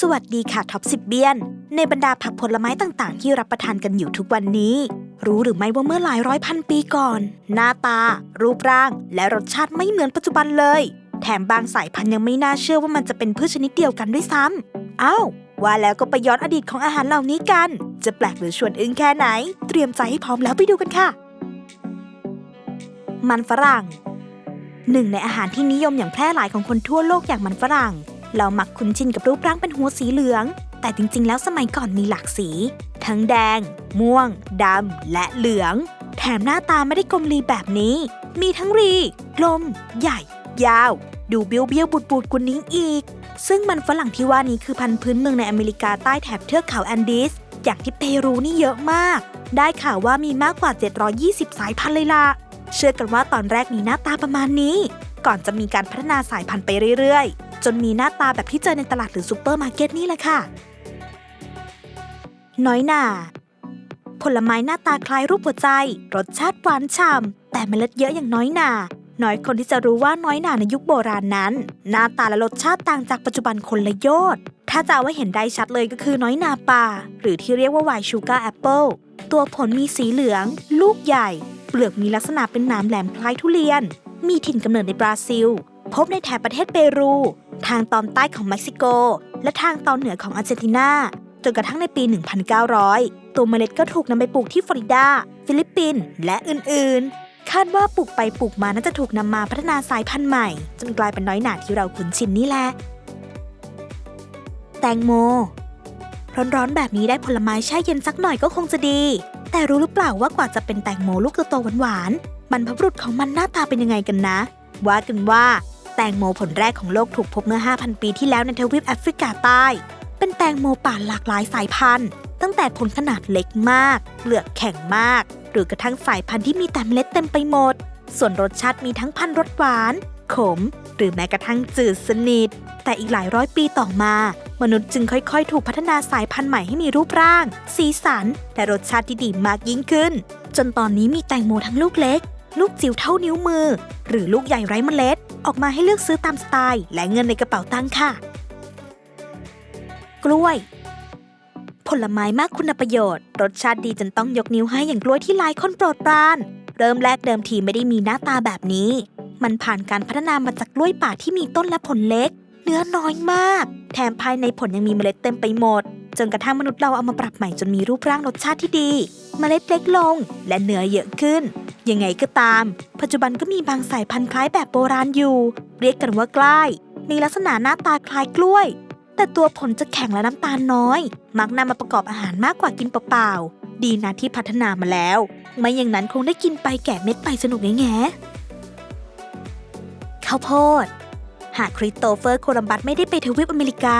สวัสดีค่ะท็อปสิบเบียน ในบรรดาผักผลไม้ต่างๆ ที่รับประทานกันอยู่ทุกวันนี้ รู้หรือไม่ว่าเมื่อหลายร้อยพันปีก่อน หน้าตา รูปร่าง และรสชาติไม่เหมือนปัจจุบันเลย แถมบางสายพันธุ์ยังไม่น่าเชื่อว่ามันจะเป็นพืชชนิดเดียวกันด้วยซ้ำอ้าวว่าแล้วก็ไปย้อนอดีตของอาหารเหล่านี้กัน จะแปลกหรือชวนอึ้งแค่ไหน เตรียมใจให้พร้อมแล้วไปดูกันค่ะ มันฝรั่งหนึ่งในอาหารที่นิยมอย่างแพร่หลายของคนทั่วโลกอย่างมันฝรั่ง เรามักคุ้นชินกับรูปร่างเป็นหัวสีเหลือง แต่จริงๆ แล้วสมัยก่อนมีหลากสี ทั้งแดง ม่วง ดำ และเหลือง แถมหน้าตาไม่ได้กลมรีแบบนี้ มีทั้งรี กลม ใหญ่ ยาว ดูเบี้ยวเบี้ยวบูดบูดกุนนิ้งอีก ซึ่งมันฝรั่งที่ว่านี้คือพันธุ์พื้นเมืองในอเมริกาใต้แถบเทือกเขาแอนดีสอย่างที่เปรูนี่เยอะมาก ได้ข่าวว่ามีมากกว่า 720 สายพันธุ์เลยล่ะ เชื่อกันว่าตอนแรกมีหน้าตาประมาณนี้ ก่อนจะมีการพัฒนาสายพันธุ์ไปเรื่อยๆ จนมีหน้าตาแบบที่เจอในตลาดหรือซูเปอร์มาร์เก็ตนี่แหละค่ะ น้อยหน่าผลไม้หน้าตาคล้ายรูปหัวใจ รสชาติหวานฉ่ำแต่เมล็ดเยอะอย่างน้อยหน่าน้อยคนที่จะรู้ว่าน้อยหน่าในยุคโบราณนั้น หน้าตาและรสชาติต่างจากปัจจุบันคนละยชน์ถ้าจะเอาไว้เห็นได้ชัดเลยก็คือน้อยหนาป่า หรือที่เรียกว่าไวชูการ์แอปเปิลตัวผลมีสีเหลือง ลูกใหญ่ เปลือกมีลักษณะเป็นหนามแหลมคล้ายทุเรียน มีถิ่นกำเนิดในบราซิล พบในแถบประเทศเปรู ทางตอนใต้ของเม็กซิโก และทางตอนเหนือของอาร์เจนตินาจนกระทั่งในปี 1900 ตัวเมล็ดก็ถูกนำไปปลูกที่ฟลอริดา ฟิลิปปินส์และอื่น ๆ คาดว่าปลูกไปปลูกมาน่าจะถูกนำมาพัฒนาสายพันธุ์ใหม่ จนกลายเป็นน้อยหนาที่เราคุ้นชินนี่แหละ แตงโม ร้อนๆแบบนี้ได้ผลไม้แช่เย็นสักหน่อยก็คงจะดี แต่รู้หรือเปล่าว่ากว่าจะเป็นแตงโมลูกโตๆหวานๆบรรพบุรุษของมันหน้าตาเป็นยังไงกันนะ ว่ากันว่า แตงโมผลแรกของโลกถูกพบเมื่อ 5,000 ปีที่แล้วในทวีปแอฟริกาใต้ เป็นแตงโมป่าหลากหลายสายพันธุ์ ตั้งแต่ผลขนาดเล็กมาก เปลือกแข็งมาก หรือกระทั่งสายพันธุ์ที่มีแต่เมล็ดเต็มไปหมด ส่วนรสชาติมีทั้งพันธุ์รสหวาน ขม หรือแม้กระทั่งจืดสนิท แต่อีกหลายร้อยปีต่อมา มนุษย์จึงค่อยๆ ถูกพัฒนาสายพันธุ์ใหม่ให้มีรูปร่าง สีสัน และรสชาติที่ดีมากยิ่งขึ้น จนตอนนี้มีแตงโมทั้งลูกเล็ก ลูกจิ๋วเท่านิ้วมือ หรือลูกใหญ่ไร้เมล็ด ออกมาให้เลือกซื้อตามสไตล์ และเงินในกระเป๋าตังค์ค่ะ กล้วย ผลไม้มากคุณประโยชน์ รสชาติดีจนต้องยกนิ้วให้อย่างกล้วยที่หลายคนโปรดปรานเริ่มแรกเดิมทีไม่ได้มีหน้าตาแบบนี้ มันผ่านการพัฒนามาจากกล้วยป่าที่มีต้นและผลเล็ก เนื้อน้อยมาก แถมภายในผลยังมีเมล็ดเต็มไปหมด จนกระทั่งมนุษย์เราเอามาปรับใหม่จนมีรูปร่างรสชาติที่ดี เมล็ดเล็กลง และเนื้อเยอะขึ้น ยังไงก็ตาม ปัจจุบันก็มีบางสายพันธุ์คล้ายแบบโบราณอยู่ เรียกกันว่ากล้ายมีลักษณะหน้าตาคล้ายกล้วย แต่ตัวผลจะแข็งและน้ำตาลน้อย มักนำมาประกอบอาหารมากกว่ากินเปล่าๆ ดีนะที่พัฒนามาแล้ว ไม่อย่างนั้นคงได้กินไปแกะเม็ดไปสนุกแง่ข้าวโพด หากคริสโตเฟอร์โคลัมบัสไม่ได้ไปทวีปอเมริกา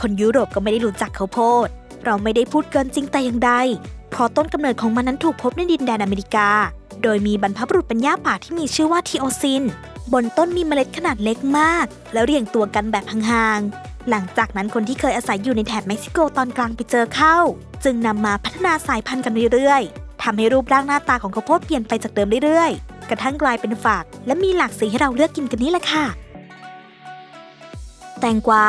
คนยุโรปก็ไม่ได้รู้จักข้าวโพด เราไม่ได้พูดเกินจริงแต่อย่างใด เพราะต้นกำเนิดของมันนั้นถูกพบในดินแดนอเมริกา โดยมีบรรพบุรุษเป็นหญ้าป่าที่มีชื่อว่าทีโอซิน บนต้นมีเมล็ดขนาดเล็กมาก แล้วเรียงตัวกันแบบห่างๆ หลังจากนั้นคนที่เคยอาศัยอยู่ในแถบเม็กซิโกตอนกลางไปเจอเข้า จึงนำมาพัฒนาสายพันธุ์กันเรื่อยๆทำให้รูปร่างหน้าตาของข้าวโพดเปลี่ยนไปจากเดิมเรื่อยๆ กระทั่งกลายเป็นฝักและมีหลากสีให้เราเลือกกินกันนี่แหละค่ะ แตงกวา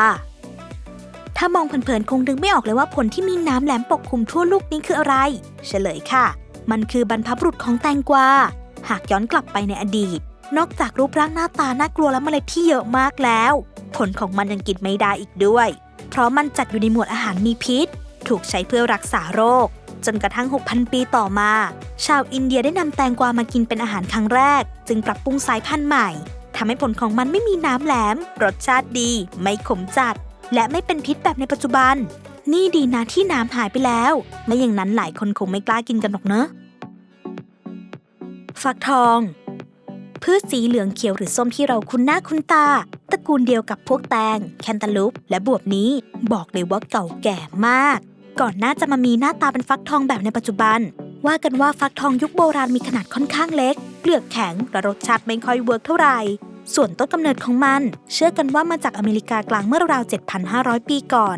ถ้ามองเผินๆคงดึงไม่ออกเลยว่าผลที่มีน้ำแหลมปกคลุมทั่วลูกนี้คืออะไร เฉลยค่ะ มันคือบรรพบุรุษของแตงกวา หากย้อนกลับไปในอดีต นอกจากรูปร่างหน้าตาน่ากลัวและเมล็ดที่เยอะมากแล้ว ผลของมันยังกินไม่ได้อีกด้วย เพราะมันจัดอยู่ในหมวดอาหารมีพิษ ถูกใช้เพื่อรักษาโรค จนกระทั่ง 6,000 ปีต่อมา ชาวอินเดียได้นำแตงกวามากินเป็นอาหารครั้งแรก จึงปรับปรุงสายพันธุ์ใหม่ ทำให้ผลของมันไม่มีน้ำแหลม รสชาติดี ไม่ขมจัด และไม่เป็นพิษแบบในปัจจุบัน นี่ดีนะที่น้ำหายไปแล้ว ไม่อย่างนั้นหลายคนคงไม่กล้ากินกันหรอกเนอะฟักทอง พืชสีเหลืองเขียวหรือส้มที่เราคุ้นหน้าคุ้นตาตระกูลเดียวกับพวกแตง แคนตาลูป และบวบนี้ บอกเลยว่าเก่าแก่มาก ก่อนหน้าจะมามีหน้าตาเป็นฟักทองแบบในปัจจุบัน ว่ากันว่าฟักทองยุคโบราณมีขนาดค่อนข้างเล็ก เปลือกแข็งและรสชาติไม่ค่อยเวิร์กเท่าไหร่ ส่วนต้นกำเนิดของมัน เชื่อกันว่ามาจากอเมริกากลางเมื่อราว 7,500 ปีก่อน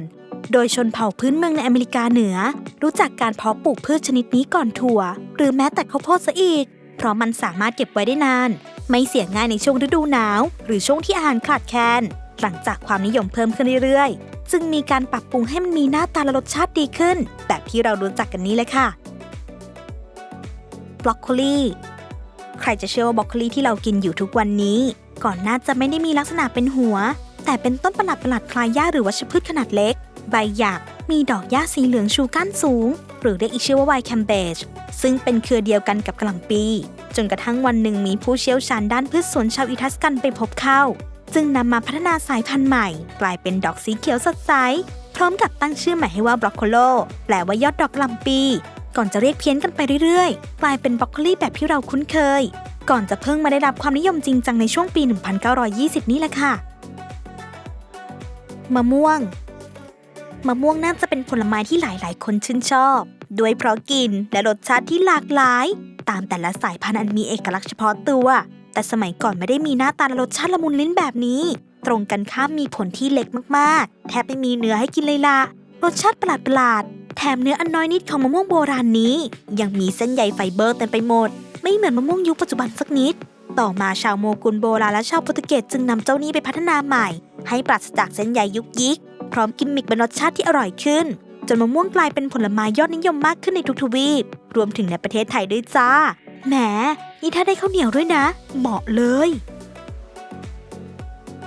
โดยชนเผ่าพื้นเมืองในอเมริกาเหนือ รู้จักการเพาะปลูกพืชชนิดนี้ก่อนถั่ว หรือแม้แต่ข้าวโพดซะอีก เพราะมันสามารถเก็บไว้ได้นาน ไม่เสียง่ายในช่วงฤดูหนาว หรือช่วงที่อาหารขาดแคลนหลังจากความนิยมเพิ่มขึ้นเรื่อยๆ จึงมีการปรับปรุงให้มันมีหน้าตาและรสชาติดีขึ้น แบบที่เรารู้จักกันนี้เลยค่ะบรอกโคลีใครจะเชื่อว่าบรอกโคลีที่เรากินอยู่ทุกวันนี้ ก่อนหน้าจะไม่ได้มีลักษณะเป็นหัว แต่เป็นต้นประหลาดประหลาดคล้ายหญ้าหรือวัชพืชขนาดเล็ก ใบหยัก มีดอกหญ้าสีเหลืองชูก้านสูง หรือเรียกอีกชื่อว่าไวแคมเบจซึ่งเป็นเครือเดียวกันกับกะหล่ำปี จนกระทั่งวันหนึ่งมีผู้เชี่ยวชาญด้านพืชสวนชาวอิทัสกันไปพบเข้า จึงนำมาพัฒนาสายพันธุ์ใหม่ กลายเป็นดอกสีเขียวสดใส พร้อมกับตั้งชื่อใหม่ให้ว่าบรอกโคโล แปลว่ายอดดอกกะหล่ำปี ก่อนจะเรียกเพี้ยนกันไปเรื่อยๆ กลายเป็นบรอกโคลีแบบที่เราคุ้นเคย ก่อนจะเพิ่งมาได้รับความนิยมจริงจังในช่วงปี 1920 นี่แหละค่ะ มะม่วง มะม่วงน่าจะเป็นผลไม้ที่หลายๆ คนชื่นชอบ ด้วยเพราะกลิ่นและรสชาติที่หลากหลาย ตามแต่ละสายพันธุ์อันมีเอกลักษณ์เฉพาะตัว แต่สมัยก่อนไม่ได้มีหน้าตาและรสชาติละมุนลิ้นแบบนี้ ตรงกันข้ามมีผลที่เล็กมากๆ แทบไม่มีเนื้อให้กินเลยล่ะรสชาติประหลาดๆแถมเนื้ออันน้อยนิดของมะม่วงโบราณนี้ ยังมีเส้นใยไฟเบอร์เต็มไปหมด ไม่เหมือนมะม่วงยุคปัจจุบันสักนิด ต่อมาชาวโมกุลโบราณและชาวโปรตุเกสจึงนำเจ้านี้ไปพัฒนาใหม่ ให้ปราศจากเส้นใยยุกยิก พร้อมกิมมิคเป็นรสชาติที่อร่อยขึ้น จนมะม่วงกลายเป็นผลไม้ยอดนิยมมากขึ้นในทุกทวีป รวมถึงในประเทศไทยด้วยจ้า แหม นี่ถ้าได้ข้าวเหนียวด้วยนะ เหมาะเลย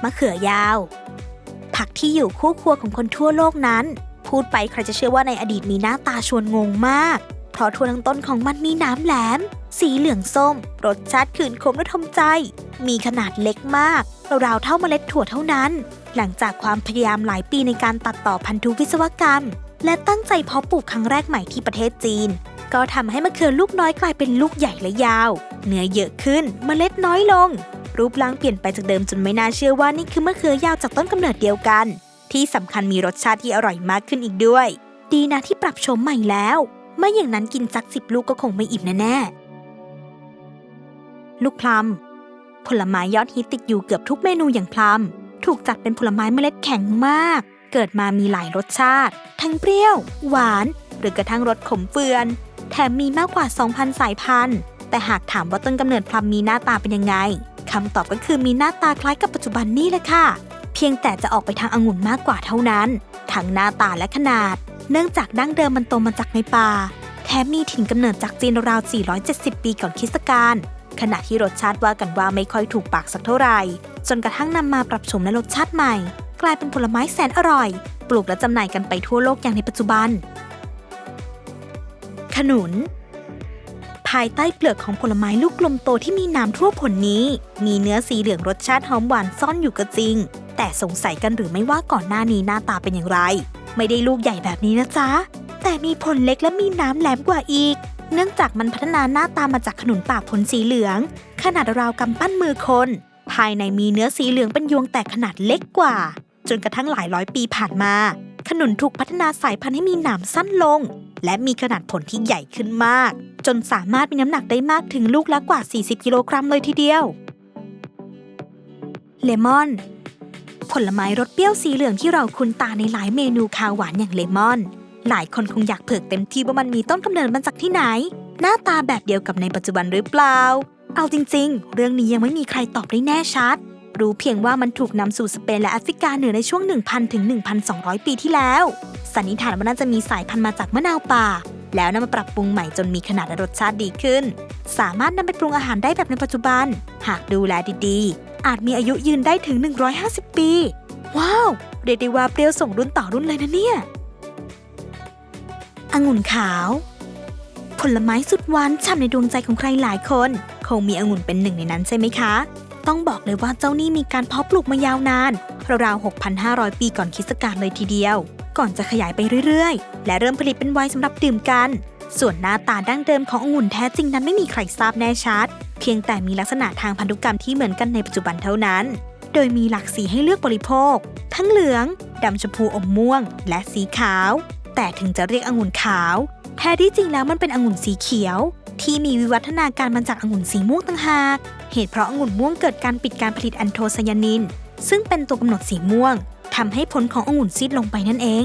มะเขือยาว ผักที่อยู่คู่ครัวของคนทั่วโลกนั้น พูดไปใครจะเชื่อว่าในอดีตมีหน้าตาชวนงงมาก เพราะทั่วทั้งต้นของมันมีน้ำแหลม สีเหลืองส้ม รสชาติขื่นขมและทมใจ มีขนาดเล็กมาก ราวๆเท่าเมล็ดถั่วเท่านั้น หลังจากความพยายามหลายปีในการตัดต่อพันธุวิศวกรรม และตั้งใจเพาะปลูกครั้งแรกใหม่ที่ประเทศจีน ก็ทำให้มะเขือลูกน้อยกลายเป็นลูกใหญ่และยาว เนื้อเยอะขึ้น เมล็ดน้อยลง รูปร่างเปลี่ยนไปจากเดิมจนไม่น่าเชื่อว่านี่คือมะเขือยาวจากต้นกำเนิดเดียวกัน ที่สำคัญมีรสชาติที่อร่อยมากขึ้นอีกด้วย ดีนะที่ปรับโฉมใหม่แล้ว ไม่อย่างนั้นกินสักสิบลูกก็คงไม่อิ่มแน่ๆ ลูกพลัม ผลไม้ยอดฮิตติดอยู่เกือบทุกเมนูอย่างพลัม ถูกจัดเป็นผลไม้เมล็ดแข็งมาก เกิดมามีหลายรสชาติ ทั้งเปรี้ยว หวาน หรือกระทั่งรสขมเฟือน แถมมีมากกว่า 2,000 สายพันธุ์ แต่หากถามว่าต้นกำเนิดพลัมมีหน้าตาเป็นยังไงคำตอบก็คือมีหน้าตาคล้ายกับปัจจุบันนี่แหละค่ะ เพียงแต่จะออกไปทางองุ่นมากกว่าเท่านั้น ทั้งหน้าตาและขนาด เนื่องจากดั้งเดิมมันโตมาจากในป่า แถมมีถิ่นกำเนิดจากจีนราว 470 ปีก่อนคริสตกาลขณะที่รสชาติว่ากันว่าไม่ค่อยถูกปากสักเท่าไหร่ จนกระทั่งนำมาปรับโฉมและรสชาติใหม่ กลายเป็นผลไม้แสนอร่อย ปลูกและจำหน่ายกันไปทั่วโลกอย่างในปัจจุบัน ขนุน ภายใต้เปลือกของผลไม้ลูกกลมโตที่มีน้ำทั่วผลนี้ มีเนื้อสีเหลืองรสชาติหอมหวานซ่อนอยู่ก็จริง แต่สงสัยกันหรือไม่ว่าก่อนหน้านี้หน้าตาเป็นอย่างไร ไม่ได้ลูกใหญ่แบบนี้นะจ๊ะ แต่มีผลเล็กและมีน้ำแหลมกว่าอีก เนื่องจากมันพัฒนาหน้าตามาจากขนุนป่าผลสีเหลือง ขนาดราวกำปั้นมือคน ภายในมีเนื้อสีเหลืองเป็นยวงแต่ขนาดเล็กกว่า จนกระทั่งหลายร้อยปีผ่านมา ขนุนถูกพัฒนาสายพันธุ์ให้มีหนามสั้นลง และมีขนาดผลที่ใหญ่ขึ้นมาก จนสามารถมีน้ำหนักได้มากถึงลูกละกว่า 40 กิโลกรัมเลยทีเดียว เลมอน ผลไม้รสเปรี้ยวสีเหลืองที่เราคุ้นตาในหลายเมนูคาวหวานอย่างเลมอน หลายคนคงอยากเผือกเต็มที่ว่ามันมีต้นกำเนิดมาจากที่ไหน หน้าตาแบบเดียวกับในปัจจุบันหรือเปล่า เอาจริง ๆ เรื่องนี้ยังไม่มีใครตอบได้แน่ชัด รู้เพียงว่ามันถูกนำสู่สเปนและแอฟริกาเหนือในช่วง 1,000 ถึง 1,200 ปีที่แล้ว สันนิษฐานว่าน่าจะมีสายพันธุ์มาจากมะนาวป่า แล้วนำมาปรับปรุงใหม่จนมีขนาดและรสชาติดีขึ้น สามารถนำไปปรุงอาหารได้แบบในปัจจุบัน หากดูแลดีๆ อาจมีอายุยืนได้ถึง 150 ปี ว้าว เรียกได้ว่าเปรี้ยวส่งรุ่นต่อรุ่นเลยนะเนี่ยองุ่นขาว ผลไม้สุดหวานฉ่ำในดวงใจของใครหลายคน คงมีองุ่นเป็นหนึ่งในนั้นใช่ไหมคะ ต้องบอกเลยว่าเจ้านี่มีการเพาะปลูกมายาวนานราวๆ 6,500 ปีก่อนคริสตกาลเลยทีเดียว ก่อนจะขยายไปเรื่อยๆ และเริ่มผลิตเป็นไวน์สำหรับดื่มกัน ส่วนหน้าตาดั้งเดิมขององุ่นแท้จริงนั้นไม่มีใครทราบแน่ชัด เพียงแต่มีลักษณะทางพันธุกรรมที่เหมือนกันในปัจจุบันเท่านั้น โดยมีหลากสีให้เลือกบริโภค ทั้งเหลือง ดำชมพูอมม่วง และสีขาว แต่ถึงจะเรียกองุ่นขาว แท้ที่จริงแล้วมันเป็นองุ่นสีเขียว ที่มีวิวัฒนาการมาจากองุ่นสีม่วงต่างหาก เหตุเพราะองุ่นม่วงเกิดการปิดการผลิตแอนโทไซยานิน ซึ่งเป็นตัวกำหนดสีม่วงทำให้ผลขององุ่นซีดลงไปนั่นเอง